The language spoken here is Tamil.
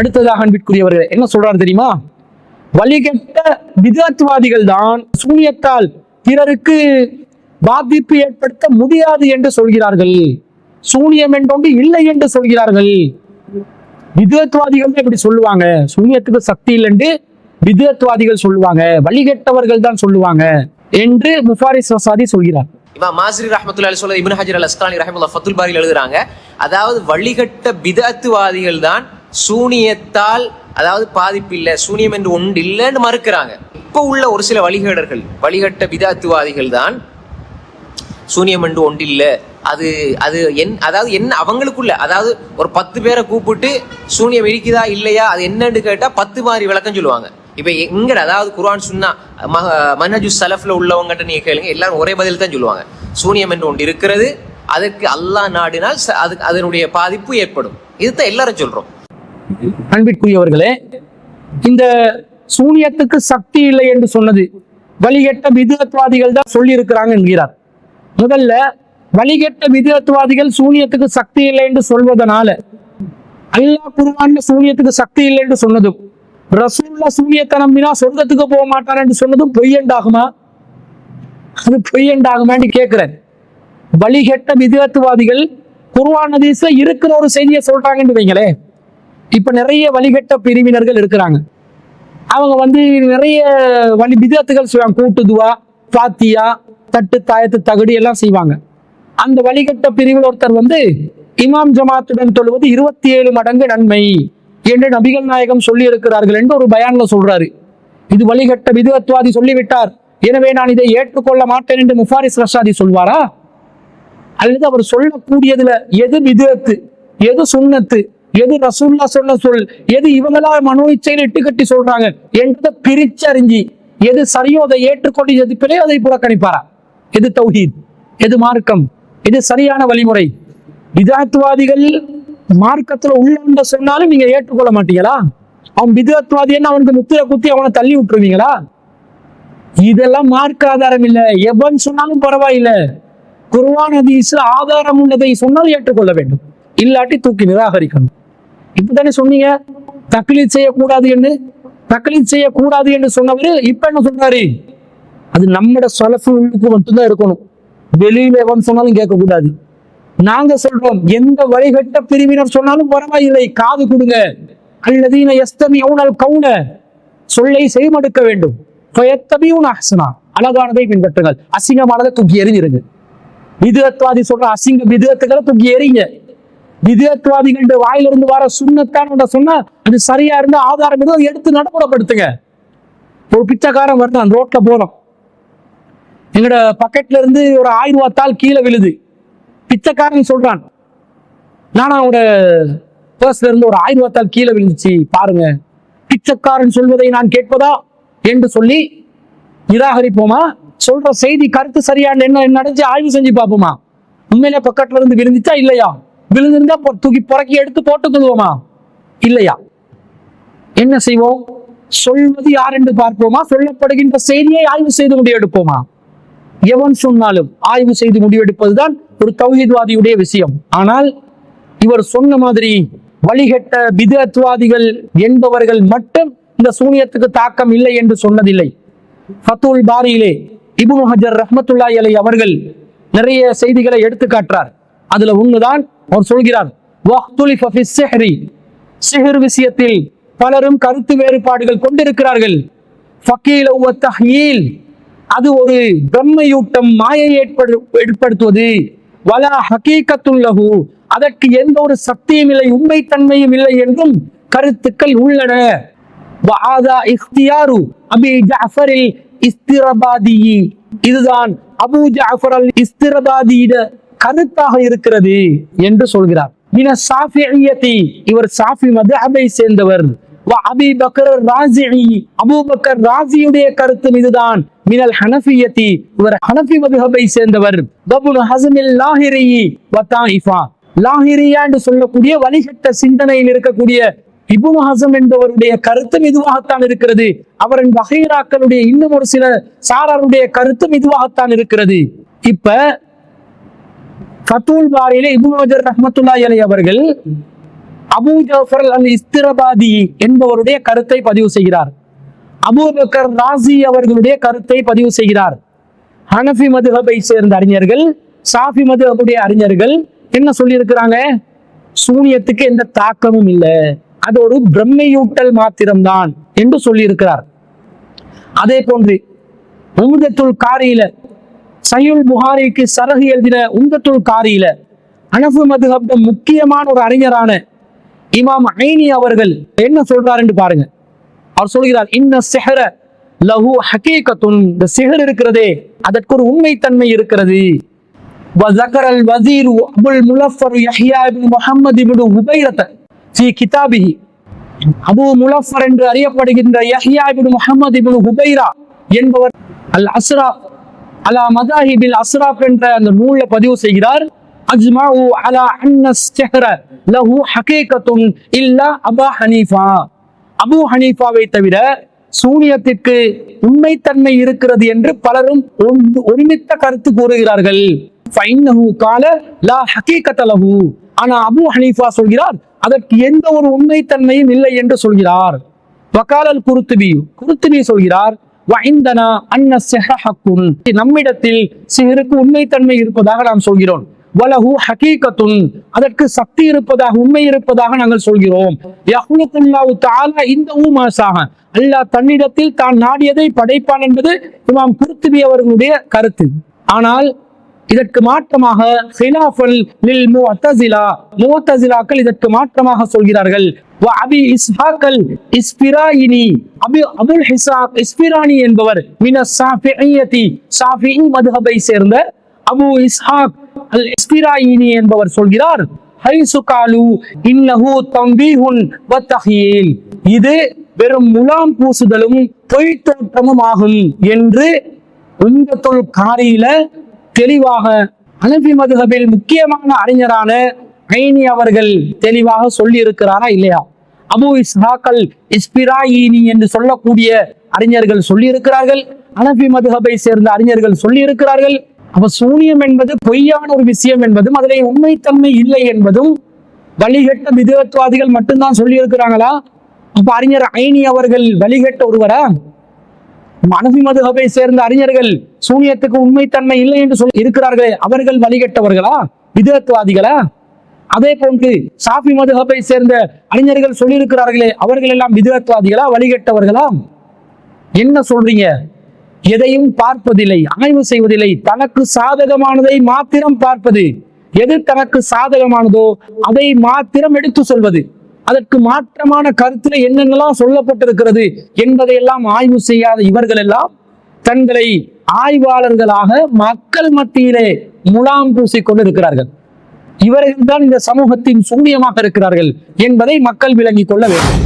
அடுத்ததாக அன்பிற்குரியவர்கள் என்ன சொல்றாரு தெரியுமா? வழிகட்ட விதத்துவாதிகள் தான் சூனியத்தால் பிறருக்கு பாதிப்பு ஏற்படுத்த முடியாது என்று சொல்கிறார்கள். சூனியம் என்றொன்று இல்லை என்று சொல்கிறார்கள். விதத்துவாதிகள் இப்படி சொல்லுவாங்க? சூனியத்துக்கு சக்தி இல்லைன்னு விதத்துவாதிகள் சொல்லுவாங்க. வழிகட்டவர்கள் தான் சொல்லுவாங்க என்று முஃபாரிஸ் வசாதி சொல்கிறார். இமாம் மாசிரி ரஹமத்துல்லாஹி சொல்ல இபின் ஹஜர் அல் அஸ்கானி ரஹமுல்லா ஃபத்துல் பாரியில் எழுதுறாங்க. அதாவது வழிகட்ட விதத்துவாதிகள் தான் சூனியத்தால் அதாவது பாதிப்பு இல்லை சூனியம் என்று ஒன்று இல்லைன்னு மறுக்கிறாங்க. இப்போ உள்ள ஒரு சில வழிகேடர்கள் வழிகட்ட விதாத்துவாதிகள் தான் சூனியம் என்று ஒன்று இல்லை அது அது என் அதாவது என்ன அவங்களுக்குள்ள அதாவது ஒரு பத்து பேரை கூப்பிட்டு சூனியம் இருக்குதா இல்லையா அது என்னன்னு கேட்டால் பத்து மாதிரி விளக்கம் சொல்லுவாங்க. இப்போ எங்கட அதாவது குர்ஆன் சுன்னா மஹ- மன்ஹஜு சலஃப்ல உள்ளவங்ககிட்ட நீங்க கேளுங்க எல்லாரும் ஒரே பதில் தான் சொல்லுவாங்க. சூனியம் என்று ஒன்று இருக்கிறது அதற்கு அல்லாஹ் நாடினால் அது அதுக்கு அதனுடைய பாதிப்பு ஏற்படும். இதுதான் எல்லாரும் சொல்றோம். அன்பிற்குரியவர்களே இந்த சூனியத்துக்கு சக்தி இல்லை என்று சொன்னது வழிகட்ட விதத்துவாதிகள் தான் சொல்லி இருக்கிறாங்க என்கிறார். முதல்ல வழிகட்ட விதத்துவாதிகள் சூனியத்துக்கு சக்தி இல்லை என்று சொல்வதனால அல்லாஹ் குருவான்ல சூனியத்துக்கு சக்தி இல்லை என்று சொன்னதும் ரசூல்லா சூனியத்தை நம்பினா சொர்க்கத்துக்கு போக மாட்டார் என்று சொன்னதும் பொய்யண்டாகுமா அது பொய்யண்டாகுமான்னு கேட்கிறேன். வழிகட்ட விதத்துவாதிகள் குர்ஆன் ஹதீஸ்ல இருக்கிற ஒரு செய்தியை சொல்றாங்கன்னு வைங்களேன். இப்போ நிறைய வழிகட்ட பிரிவினர்கள் இருக்கிறாங்க. அவங்க வந்து நிறைய வழி விதத்துகள் செய்வாங்க. கூட்டுதுவா பாத்தியா தட்டு தாயத்து தகுடி எல்லாம் செய்வாங்க. அந்த வழிகட்ட பிரிவில் ஒருத்தர் வந்து இமாம் ஜமாத்துடன் சொல்லுவது இருபத்தி ஏழு மடங்கு நன்மை என்று நபிகள் நாயகம் சொல்லி இருக்கிறார்கள் என்று ஒரு பயான்ல சொல்றாரு. இது வழிகட்ட விதத்துவாதி சொல்லிவிட்டார். எனவே நான் இதை ஏற்றுக்கொள்ள மாட்டேன் என்று முஃபாரிஸ் ரஷாதி சொல்வாரா? அல்லது அவர் சொல்லக்கூடியதுல எது விதத்து எது சுண்ணத்து எது ரசூல்லா சொன்ன சொல் எது இவங்களா மனோ இச்சையில் இட்டு கட்டி சொல்றாங்க என்றதை பிரிச்சறிஞ்சி எது சரியோ அதை ஏற்றுக்கொண்டு எது பிழையோ அதை புறக்கணிப்பாரா? எது தௌஹீத்? எது மார்க்கம்? எது சரியான வழிமுறை? விதாத்துவாதிகள் மார்க்கத்துல உள்ள சொன்னாலும் நீங்க ஏற்றுக்கொள்ள மாட்டீங்களா? அவன் விதத்துவாதி அவனுக்கு முத்திர குத்தி அவனை தள்ளி விட்டுருவீங்களா? இதெல்லாம் மார்க்க ஆதாரம் இல்லை. எவன் சொன்னாலும் பரவாயில்லை. குர்ஆன் ஹதீஸ்ல ஆதாரம் உள்ளதை சொன்னால் ஏற்றுக்கொள்ள வேண்டும். இல்லாட்டி தூக்கி நிராகரிக்கணும். இப்பதானே சொன்னீங்க? தக்லீத் செய்யக்கூடாது என்று? தக்லீத் செய்யக்கூடாது என்று சொன்னவர் இப்ப என்ன சொல்றாரு அது நம்மட சொலஃபுக்கு மட்டும்தான் இருக்கணும். வெளியில எவன் சொன்னாலும் கேட்கக்கூடாது. நாங்க சொல்றோம் எந்த வழிகட்ட பிரிவினர் சொன்னாலும் பரவாயில்லை காது கொடுங்க. அல்லதீன எஸ்தமியூனல் கவுன சொல்லை செய்மடுக்க வேண்டும். ஃபயத்தபியூன அழகானதை பின்பற்றுங்கள். அசிங்கமானதை தூக்கி எறிஞ்சிருங்க. விதத்வாதி சொல்ற அசிங்க விதத்துக்களை தூக்கி எறிங்க. விதேத்வாதிகளுடைய வாயிலிருந்து வர சுண்ணத்தான் சொன்னா அது சரியா இருந்து ஆதாரம் இருந்தால் எடுத்து நடைமுறைப்படுத்துங்க. ஒரு பிச்சைக்காரன் வருதான் ரோட்ல போறோம் எங்கட பக்கெட்ல இருந்து ஒரு ஆயிரம் தாள் கீழே விழுது. பிச்சைக்காரன் சொல்றான் நானா அவனோட பர்ஸ்ல இருந்து ஒரு ஆயிரம் தாள் கீழே விழுந்துச்சு பாருங்க. பிச்சைக்காரன் சொல்வதை நான் கேட்பதா? என்று சொல்லி நிராகரிப்போமா? சொல்ற செய்தி கருத்து சரியான என்ன நடந்து ஆய்வு செஞ்சு பார்ப்போமா? உண்மையிலே பக்கத்துல இருந்து விழுந்துச்சா இல்லையா? விழுந்திருந்தா தூக்கி புறக்கி எடுத்து போட்டுக்கொள்வோமா? இல்லையா? என்ன செய்வோம்? சொல்வது யார் என்று பார்ப்போமா? சொல்லப்படுகின்ற செய்தியை ஆய்வு செய்து முடிவெடுப்போமா? எவன் சொன்னாலும் ஆய்வு செய்து முடிவெடுப்பதுதான் ஒரு தௌஹீத்வாதியுடைய விஷயம். ஆனால் இவர் சொன்ன மாதிரி வழிகட்ட விதத்துவாதிகள் என்பவர்கள் மட்டும் இந்த சூனியத்துக்கு தாக்கம் இல்லை என்று சொன்னதில்லை. ஃபத்துல் பாரியிலே இபு ஹஜர் ரஹ்மத்துல்லாஹி அலை அவர்கள் நிறைய செய்திகளை எடுத்து காட்டுறார் அதுல ஒண்ணுதான் அவர் சொல்கிறார். சிஹர் விஷயத்தில் பலரும் கருத்து வேறுபாடுகள் கொண்டிருக்கிறார்கள். ஃபக்கீல அது ஒரு பிரம்மையூட்டம் மாயை ஏற்படு ஏற்படுத்துவது. வலா ஹகீகத்துல்லஹு அதற்கு எந்த ஒரு சக்தியும் இல்லை உண்மைத்தன்மையும் இல்லை என்றும் கருத்துக்கள் உள்ளன. இஸ்திரபாதி இதுதான் அபு ஜாஃபர் அல் இஸ்திரபாதியிட கருத்தாக இருக்கிறது என்று சொல்கிறார். மின சாஃபியத்தி இவர் சாஃபி மதஹபை சேர்ந்தவர். அபி பக்கர் ராஜி அபூபக்கர் ராஜியுடைய கருத்தும் இதுதான். மினல் ஹனஃபியத்தி இவர் ஹனஃபி மதுஹபை சேர்ந்தவர். பபுல் ஹசமில் லாஹிரி வ தாயிஃபா. லாஹிரியா என்று சொல்லக்கூடிய வழிகட்ட சிந்தனையில் இருக்கக்கூடிய இபுன் ஹசம் என்பவருடைய கருத்தும் இதுவாகத்தான் இருக்கிறது. அவரின் வகைராக்களுடைய இன்னும் ஒரு சில சாராருடைய கருத்தும் இதுவாகத்தான் இருக்கிறது. இப்ப ஃபத்தூல் பாரியில இபுனு ரஹமத்துல்லா அலி அவர்கள் அபூ ஜாஃபர் அல் இஸ்திரபாதி என்பவருடைய கருத்தை பதிவு செய்கிறார். அபூபக்கர் ராசி அவர்களுடைய கருத்தை பதிவு செய்கிறார். ஹனஃபி மதுஹபை சேர்ந்த அறிஞர்கள் சாஃபி மதுஹபுடைய அறிஞர்கள் என்ன சொல்லியிருக்கிறாங்க? சூனியத்துக்கு எந்த தாக்கமும் இல்லை. அது ஒரு பிரம்மையூட்டல் மாத்திரம்தான் என்று சொல்லியிருக்கிறார். அதே போன்று உமுதத்துள் காரியில சயுல் புகாரிக்கு சரகு எழுதின உம்தத்துல் காரியில அனஃபு மதுஹப்த முக்கியமான ஒரு அறிஞரான இமாம் ஐனி அவர்கள் என்ன சொல்றார் என்று பாருங்க அவர் சொல்கிறார் இன்ன சிஹர லஹு ஹகீகத்துன் இந்த சிஹர் இருக்கிறதே அதற்கு ஒரு உண்மைத்தன்மை இருக்கிறது وذكر الوزير أبو الملفر يحيى بن محمد بن هبيرة في كتابه அபு முலஃபர் என்று அறியப்படுகின்ற யஹ்யா இப்னு முஹம்மது இப்னு ஹுபைரா என்பவர் அல் அஸ்ரா அலா மதாஹிபில் அஸ்ராப் என்ற அந்த நூல்ல பதிவு செய்கிறார். அஜ்மாஉ அலா அன்ன ஸ்டஹர லஹு ஹகீகத்துன் இல்லா அபா ஹனீஃபா. அபு ஹனீஃபாவை தவிர சூனியத்திற்கு உண்மைத்தன்மை இருக்கிறது என்று பலரும் ஒன்று- ஒருமித்த கருத்து கூறுகிறார்கள். ஃபைன்னஹு கால லா ஹகீகத லஹு. ஆனா அபு ஹனீஃபா சொல்கிறார் அதற்கு எந்த ஒரு உண்மைத்தன்மையும் இல்லை என்று சொல்கிறார். வக்காலல் குருத்துபி குருத்துபி சொல்கிறார் வைந்தனா அன்ன சிஹ்ர நம்மிடத்தில் சிஹருக்கு உண்மைத்தன்மை இருப்பதாக நாம் சொல்கிறோம். வலஹு ஹகீகத்துன். அதற்கு சக்தி இருப்பதாக உண்மை இருப்பதாக நாங்கள் சொல்கிறோம். யஹ்லுகுல்லாஹு தஆலா இந்த ஊமாசாக அல்லாஹ் தன்னிடத்தில் தான் நாடியதை படைப்பான் என்பது இமாம் குர்துபி அவர்களுடைய கருத்து. ஆனால் இதற்கு மாற்றமாக ஹிலாஃபல் லில் முஅத்தஸிலா முஅத்தஸிலாக்கள் இதற்கு மாற்றமாக சொல்கிறார்கள். வ அபி இஸ்ஹாக்கல் இஸ்பிராயினி. அபி அபுல் ஹிசாப் இஸ்பிரானி என்பவர் மின சாஃபிஇயதி சாஃபிஇ மதுஹபை சேர்ந்த அபு இஸ்ஹாக் அல் இஸ்பிராயினி என்பவர் சொல்கிறார் ஹைசு காலு இன்னஹு தம்பீஹுன் வ இது வெறும் முலாம் பூசுதலும் பொய் தோற்றமும் ஆகும் என்று உங்கத்துல் காரியில தெளிவாக அனபி மதுகபில் முக்கியமான அறிஞரான ஐனி அவர்கள் தெளிவாக சொல்லி இருக்கிறாரா இல்லையா? அபு இஸ்ஹாக்கல் இஸ்பிராயினி என்று சொல்லக்கூடிய அறிஞர்கள் சொல்லியிருக்கிறார்கள். அனபி மதுஹபை சேர்ந்த அறிஞர்கள் சொல்லியிருக்கிறார்கள். அப்ப சூனியம் என்பது பொய்யான ஒரு விஷயம் என்பதும் அதிலே உண்மைத்தன்மை இல்லை என்பதும் வழிகட்ட விதத்துவாதிகள் மட்டும்தான் சொல்லியிருக்கிறாங்களா? அப்ப அறிஞர் ஐனி அவர்கள் வழிகட்ட ஒருவரா? மனதி மதுகபை சேர்ந்த அறிஞர்கள் சூனியத்துக்கு உண்மைத்தன்மை இல்லை என்று சொல்லி இருக்கிறார்களே அவர்கள் வழிகட்டவர்களா? விதத்துவாதிகளா? அதே போன்று சாஃபி மதுஹபை சேர்ந்த அறிஞர்கள் சொல்லியிருக்கிறார்களே அவர்கள் எல்லாம் விதத்துவாதிகளா வழிகட்டவர்களா? என்ன சொல்றீங்க? எதையும் பார்ப்பதில்லை ஆய்வு செய்வதில்லை. தனக்கு சாதகமானதை மாத்திரம் பார்ப்பது. எது தனக்கு சாதகமானதோ அதை மாத்திரம் எடுத்து சொல்வது. அதற்கு மாற்றமான கருத்துல என்னென்னலாம் சொல்லப்பட்டிருக்கிறது என்பதையெல்லாம் ஆய்வு செய்யாத இவர்கள் எல்லாம் தங்களை ஆய்வாளர்களாக மக்கள் மத்தியிலே முலாம் பூசிக் கொண்டிருக்கிறார்கள். இவர்கள் தான் இந்த சமூகத்தின் சூரியமாக இருக்கிறார்கள் என்பதை மக்கள் விளங்கிக் கொள்ள வேண்டும்.